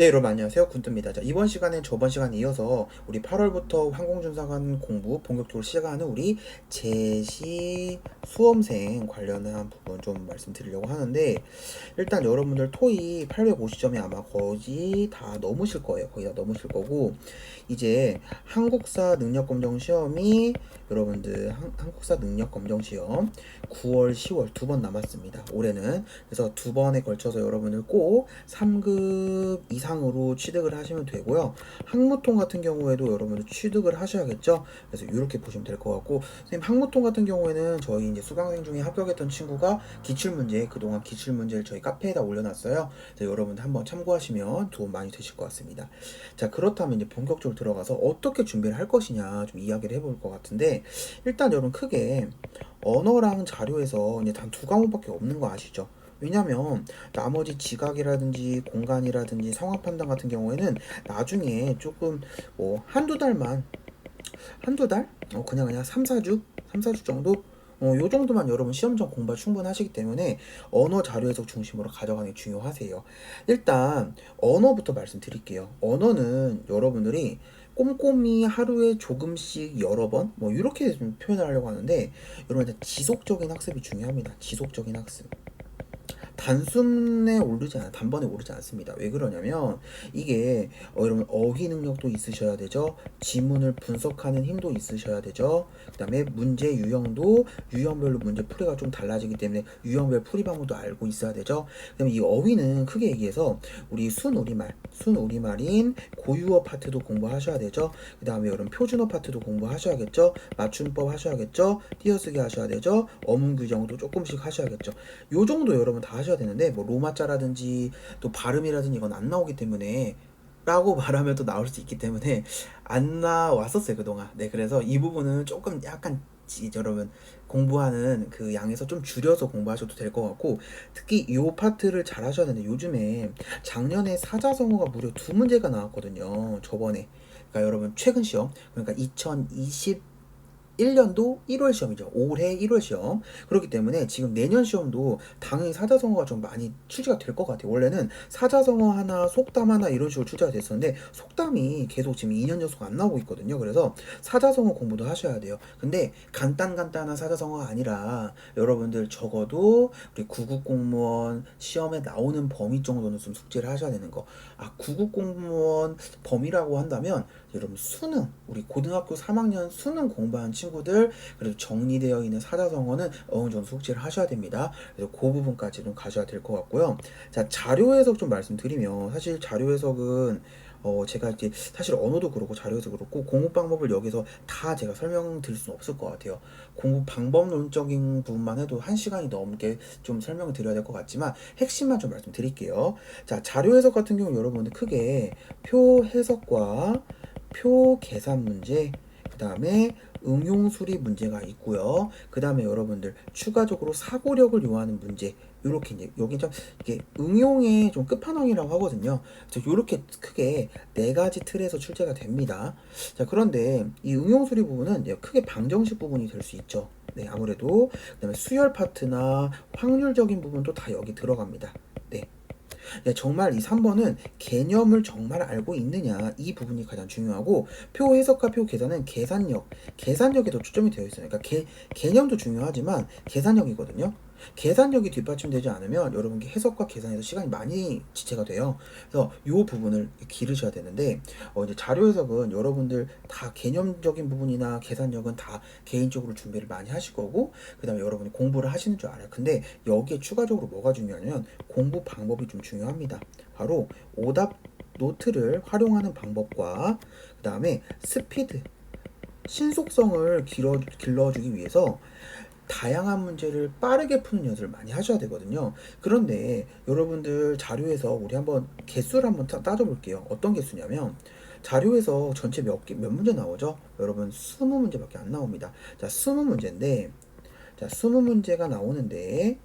네, 여러분 안녕하세요. 군뚜입니다. 자, 이번 시간엔 저번 시간에 이어서 우리 8월부터 항공준사관 공부 본격적으로 시작하는 우리 제시 수험생 관련한 부분 좀 말씀드리려고 하는데 일단 여러분들 토익 850점이 아마 거의 다 넘으실 거예요. 거의 다 넘으실 거고 이제 한국사 능력검정 시험이 여러분들 한, 한국사 능력검정 시험 9월, 10월 두 번 남았습니다. 올해는 그래서 두 번에 걸쳐서 여러분들 꼭 3급 이상 으로 취득을 하시면 되고요. 항무통 같은 경우에도 여러분들 취득을 하셔야겠죠. 그래서 이렇게 보시면 될 것 같고 선생님 항무통 같은 경우에는 저희 이제 수강생 중에 합격했던 친구가 기출 문제 그동안 기출 문제를 저희 카페에다 올려놨어요. 그래서 여러분들 한번 참고하시면 도움 많이 되실 것 같습니다. 자 그렇다면 이제 본격적으로 들어가서 어떻게 준비를 할 것이냐 좀 이야기를 해볼 것 같은데 일단 여러분 크게 언어랑 자료에서 이제 단 두 과목밖에 없는 거 아시죠? 왜냐면 나머지 지각이라든지 공간이라든지 상황 판단 같은 경우에는 나중에 조금 뭐 한두 달만 한두 달? 어 그냥 그냥 3, 4주? 3, 4주 정도? 어, 요 정도만 여러분 시험 전 공부 충분하시기 때문에 언어 자료 해석 중심으로 가져가는 게 중요하세요. 일단 언어부터 말씀드릴게요. 언어는 여러분들이 꼼꼼히 하루에 조금씩 여러 번 뭐 이렇게 좀 표현을 하려고 하는데 여러분 지속적인 학습이 중요합니다. 지속적인 학습. 단순에 오르지 않아 단번에 오르지 않습니다. 왜 그러냐면 이게 어, 여러분 어휘 능력도 있으셔야 되죠. 지문을 분석하는 힘도 있으셔야 되죠. 그다음에 문제 유형도 유형별로 문제 풀이가 좀 달라지기 때문에 유형별 풀이 방법도 알고 있어야 되죠. 그다음에 이 어휘는 크게 얘기해서 우리 순우리말, 순우리말인 고유어 파트도 공부하셔야 되죠. 그다음에 여러분 표준어 파트도 공부하셔야겠죠. 맞춤법 하셔야겠죠. 띄어쓰기 하셔야 되죠. 어문 규정도 조금씩 하셔야겠죠. 요 정도 여러분 다 하셔야 되는데 뭐 로마자라든지 또 발음이라든지 이건 안 나오기 때문에 라고 말하면 또 나올 수 있기 때문에 안 나왔었어요 그동안. 네 그래서 이 부분은 조금 약간 지- 여러분 공부하는 그 양에서 좀 줄여서 공부하셔도 될 것 같고 특히 이 파트를 잘 하셔야 되는데 요즘에 작년에 사자성어가 무려 두 문제가 나왔거든요 저번에. 그러니까 여러분 최근 시험 그러니까 2020 1년도 1월 시험이죠. 올해 1월 시험. 그렇기 때문에 지금 내년 시험도 당연히 사자성어가 좀 많이 출제가 될 것 같아요. 원래는 사자성어 하나, 속담 하나 이런 식으로 출제가 됐었는데 속담이 계속 지금 2년 연속 안 나오고 있거든요. 그래서 사자성어 공부도 하셔야 돼요. 근데 간단 간단한 사자성어가 아니라 여러분들 적어도 우리 구급 공무원 시험에 나오는 범위 정도는 좀 숙제를 하셔야 되는 거. 아, 구급 공무원 범위라고 한다면 여러분 수능 우리 고등학교 3학년 수능 공부한 친구들 그래도 정리되어 있는 사자성어는 어느 정도 숙제를 하셔야 됩니다. 그래서 그 부분까지 좀 가셔야 될 것 같고요. 자 자료 해석 좀 말씀드리면 사실 자료 해석은 어 제가 이제 사실 언어도 그렇고 자료 해석 그렇고 공부 방법을 여기서 다 제가 설명드릴 수는 없을 것 같아요. 공부 방법론적인 부분만 해도 한 시간이 넘게 좀 설명을 드려야 될 것 같지만 핵심만 좀 말씀드릴게요. 자 자료 해석 같은 경우 여러분들 크게 표 해석과 표 계산 문제, 그 다음에 응용 수리 문제가 있고요. 그 다음에 여러분들 추가적으로 사고력을 요하는 문제, 요렇게 이제 여기 좀 이게 응용의 좀 끝판왕이라고 하거든요. 그래서 요렇게 크게 네 가지 틀에서 출제가 됩니다. 자 그런데 이 응용 수리 부분은 크게 방정식 부분이 될 수 있죠. 네 아무래도 그다음에 수열 파트나 확률적인 부분도 다 여기 들어갑니다. 네. 네, 정말 이 3번은 개념을 정말 알고 있느냐 이 부분이 가장 중요하고 표 해석과 표 계산은 계산력, 계산력에 더 초점이 되어 있어요. 그러니까 개, 개념도 중요하지만 계산력이거든요. 계산력이 뒷받침되지 않으면 여러분 해석과 계산에서 시간이 많이 지체가 돼요. 그래서 이 부분을 기르셔야 되는데 어, 이제 자료 해석은 여러분들 다 개념적인 부분이나 계산력은 다 개인적으로 준비를 많이 하실 거고 그다음에 여러분이 공부를 하시는 줄 알아요. 근데 여기에 추가적으로 뭐가 중요하냐면 공부 방법이 좀 중요합니다. 바로 오답 노트를 활용하는 방법과 그 다음에 스피드 신속성을 길어, 길러주기 위해서 다양한 문제를 빠르게 푸는 연습을 많이 하셔야 되거든요. 그런데 여러분들 자료에서 우리 한번 개수를 한번 따- 따져볼게요. 어떤 개수냐면 자료에서 전체 몇, 개, 몇 문제 나오죠? 여러분 20문제밖에 안 나옵니다. 자, 20문제인데 자, 20문제가 나오는데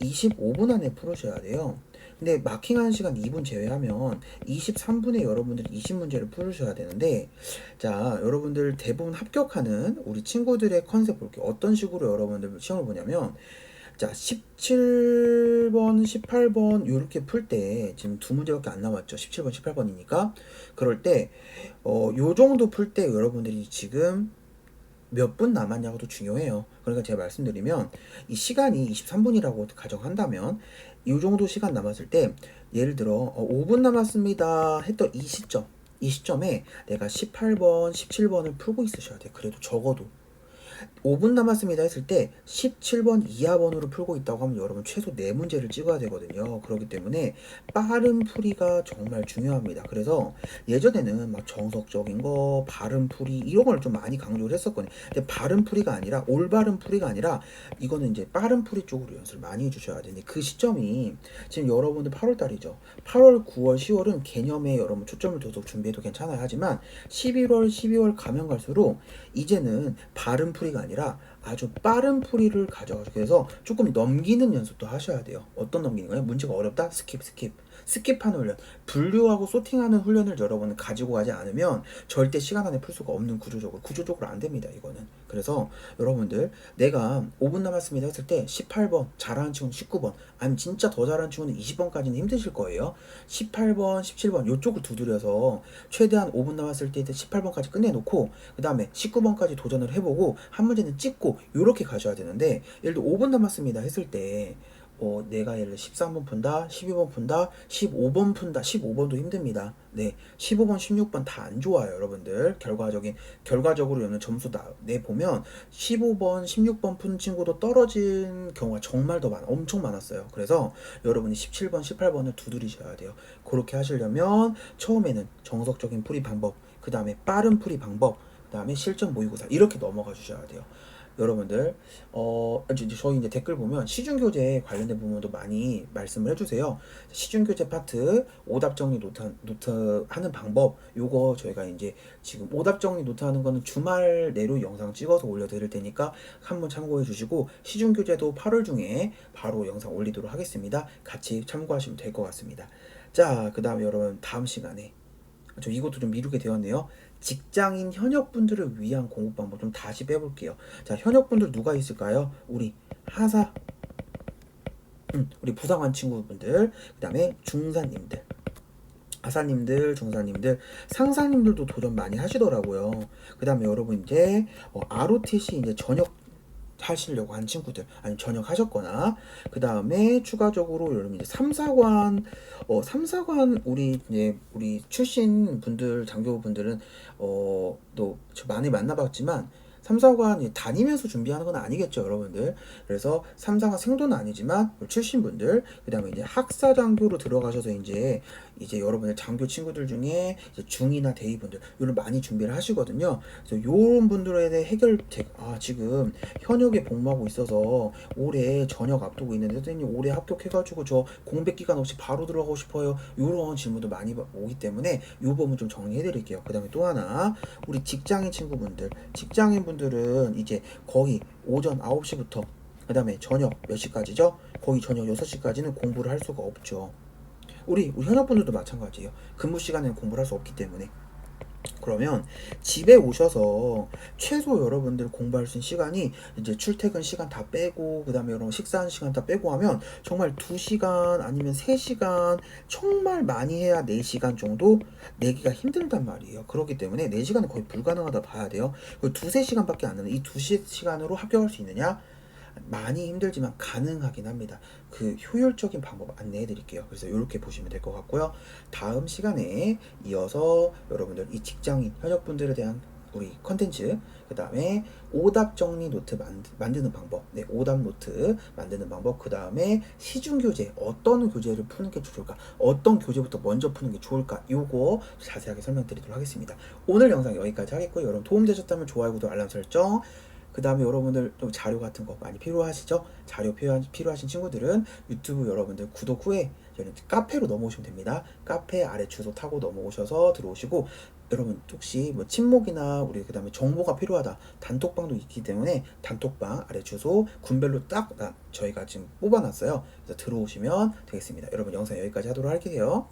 25분 안에 풀으셔야 돼요. 근데 마킹하는 시간 2분 제외하면 23분에 여러분들이 20문제를 풀으셔야 되는데 자 여러분들 대부분 합격하는 우리 친구들의 컨셉 볼게요 어떤 식으로 여러분들 시험을 보냐면 자, 17번, 18번 요렇게 풀 때 지금 두 문제밖에 안 남았죠. 17번, 18번이니까. 그럴 때 어, 요 정도 풀 때 여러분들이 지금 몇 분 남았냐고도 중요해요. 그러니까 제가 말씀드리면 이 시간이 23분이라고 가정한다면 이 정도 시간 남았을 때 예를 들어 어, 5분 남았습니다 했던 이 시점 이 시점에 내가 18번, 17번을 풀고 있으셔야 돼. 그래도 적어도 5분 남았습니다 했을 때 17번 이하 번호를 풀고 있다고 하면 여러분 최소 4문제를 찍어야 되거든요. 그렇기 때문에 빠른 풀이가 정말 중요합니다. 그래서 예전에는 막 정석적인 거, 발음 풀이 이런 걸 좀 많이 강조를 했었거든요. 근데 발음 풀이가 아니라 올바른 풀이가 아니라 이거는 이제 빠른 풀이 쪽으로 연습을 많이 해주셔야 되는데 그 시점이 지금 여러분들 8월 달이죠. 8월, 9월, 10월은 개념에 여러분 초점을 둬서 준비해도 괜찮아요. 하지만 11월, 12월 가면 갈수록 이제는 발음 풀이 가 아니라 아주 빠른 풀이를 가져가지고 그래서 조금 넘기는 연습도 하셔야 돼요. 어떤 넘기는 거예요? 문제가 어렵다? 스킵, 스킵. 스킵하는 훈련, 분류하고 소팅하는 훈련을 여러분은 가지고 가지 않으면 절대 시간 안에 풀 수가 없는 구조적으로 구조적으로 안 됩니다. 이거는 그래서 여러분들 내가 5분 남았습니다 했을 때 18번 잘하는 친구는 19번 아니면 진짜 더 잘하는 친구는 20번까지는 힘드실 거예요. 18번, 17번 요쪽을 두드려서 최대한 5분 남았을 때 18번까지 끝내놓고 그 다음에 19번까지 도전을 해보고 한 문제는 찍고 요렇게 가셔야 되는데 예를 들어 5분 남았습니다 했을 때 어, 내가 예를 들어 13번 푼다, 12번 푼다, 15번 푼다, 15번도 힘듭니다. 네, 15번, 16번 다 안 좋아요, 여러분들. 결과적인 결과적으로 여는 점수 나, 내 보면 15번, 16번 푼 친구도 떨어진 경우가 정말 더 많아, 엄청 많았어요. 그래서 여러분이 17번, 18번을 두드리셔야 돼요. 그렇게 하시려면 처음에는 정석적인 풀이 방법, 그 다음에 빠른 풀이 방법, 그 다음에 실전 모의고사 이렇게 넘어가 주셔야 돼요. 여러분들 어 저희 이제 댓글 보면 시중 교재 관련된 부분도 많이 말씀을 해주세요. 시중 교재 파트 오답 정리 노트 노트 하는 방법 요거 저희가 이제 지금 오답 정리 노트 하는 거는 주말 내로 영상 찍어서 올려드릴 테니까 한번 참고해 주시고 시중 교재도 8월 중에 바로 영상 올리도록 하겠습니다. 같이 참고하시면 될 것 같습니다. 자, 그 다음에 여러분 다음 시간에 저 이것도 좀 미루게 되었네요. 직장인 현역분들을 위한 공부 방법 좀 다시 빼볼게요. 자, 현역분들 누가 있을까요? 우리 하사, 음, 우리 부상환 친구분들, 그 다음에 중사님들. 하사님들, 중사님들, 상사님들도 도전 많이 하시더라고요. 그 다음에 여러분 이제 어, ROTC 이제 전역 하시려고 한 친구들 아니면 전역 하셨거나 그 다음에 추가적으로 여러분 이제 3, 4관 어 3, 4관 우리 이제 우리 출신 분들 장교 분들은 어또 많이 만나봤지만 3, 4관 다니면서 준비하는 건 아니겠죠, 여러분들. 그래서 3, 4관 생도는 아니지만 출신 분들, 그 다음에 이제 학사 장교로 들어가셔서 이제 이제 여러분의 장교 친구들 중에 중이나 대위 분들 이런 많이 준비를 하시거든요. 그래서 이런 분들에 대해 해결책 아 지금 현역에 복무하고 있어서 올해 전역 앞두고 있는데 선생님 올해 합격해가지고 저 공백 기간 없이 바로 들어가고 싶어요. 이런 질문도 많이 오기 때문에 이 부분 좀 정리해드릴게요. 그 다음에 또 하나 우리 직장인 친구분들 직장인 분들 은 이제 거의 오전 9시부터 그 다음에 저녁 몇 시까지죠? 거의 저녁 6시까지는 공부를 할 수가 없죠. 우리, 우리 현역분들도 마찬가지예요. 근무 시간에는 공부를 할 수 없기 때문에. 그러면 집에 오셔서 최소 여러분들 공부할 수 있는 시간이 이제 출퇴근 시간 다 빼고 그다음에 여러분 식사하는 시간 다 빼고 하면 정말 2시간 아니면 3시간 정말 많이 해야 4시간 정도 내기가 힘들단 말이에요. 그렇기 때문에 4시간은 거의 불가능하다 봐야 돼요. 그 2, 3시간밖에 안 되는 이 2시간으로 합격할 수 있느냐? 많이 힘들지만 가능하긴 합니다. 그 효율적인 방법 안내해 드릴게요. 그래서 이렇게 보시면 될 것 같고요. 다음 시간에 이어서 여러분들 이 직장인 현역분들에 대한 우리 컨텐츠 그 다음에 오답 정리 노트 만드, 만드 는 방법 네 오답 노트 만드는 방법 그 다음에 시중 교재 어떤 교재를 푸는 게 좋을까 어떤 교재부터 먼저 푸는 게 좋을까 요거 자세하게 설명드리도록 하겠습니다 오늘 영상 여기까지 하겠고요 여러분 도움되셨다면 좋아요 구독 알람 설정 그 다음에 여러분들 좀 자료 같은 거 많이 필요하시죠? 자료 필요한, 필요하신 친구들은 유튜브 여러분들 구독 후에 저는 카페로 넘어오시면 됩니다. 카페 아래 주소 타고 넘어오셔서 들어오시고 여러분 혹시 뭐 친목이나 우리 그 다음에 정보가 필요하다 단톡방도 있기 때문에 단톡방 아래 주소 군별로 딱 나- 저희가 지금 뽑아놨어요. 그래서 들어오시면 되겠습니다. 여러분 영상 여기까지 하도록 할게요.